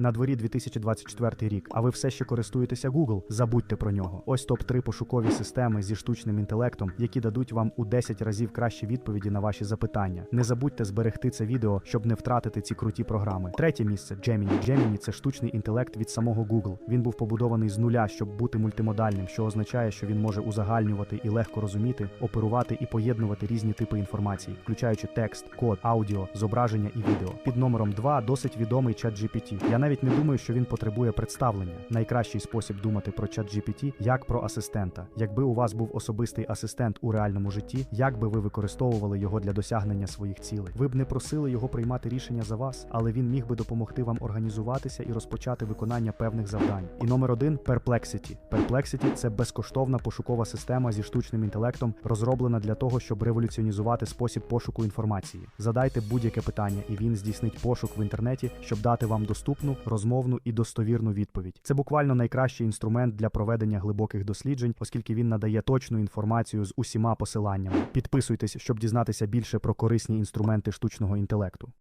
На дворі 2024 рік, а ви все ще користуєтеся Google? Забудьте про нього. Ось топ 3 пошукові системи зі штучним інтелектом, які дадуть вам у 10 разів кращі відповіді на ваші запитання. Не забудьте зберегти це відео, щоб не втратити ці круті програми. Третє місце Gemini. Gemini – це штучний інтелект від самого Google. Він був побудований з нуля, щоб бути мультимодальним, що означає, що він може узагальнювати і легко розуміти, оперувати і поєднувати різні типи інформації, включаючи текст, код, аудіо, зображення і відео. Під номером 2 досить відомий ChatGPT. Я навіть не думаю, що він потребує представлення. Найкращий спосіб думати про ChatGPT як про асистента. Якби у вас був особистий асистент у реальному житті, як би ви використовували його для досягнення своїх цілей? Ви б не просили його приймати рішення за вас, але він міг би допомогти вам організуватися і розпочати виконання певних завдань. І номер один Perplexity. Perplexity – це безкоштовна пошукова система зі штучним інтелектом, розроблена для того, щоб революціонізувати спосіб пошуку інформації. Задайте будь-яке питання, і він здійснить пошук в інтернеті, щоб дати вам доступну, розмовну і достовірну відповідь. Це буквально найкращий інструмент для проведення глибоких досліджень, оскільки він надає точну інформацію з усіма посиланнями. Підписуйтесь, щоб дізнатися більше про корисні інструменти штучного інтелекту.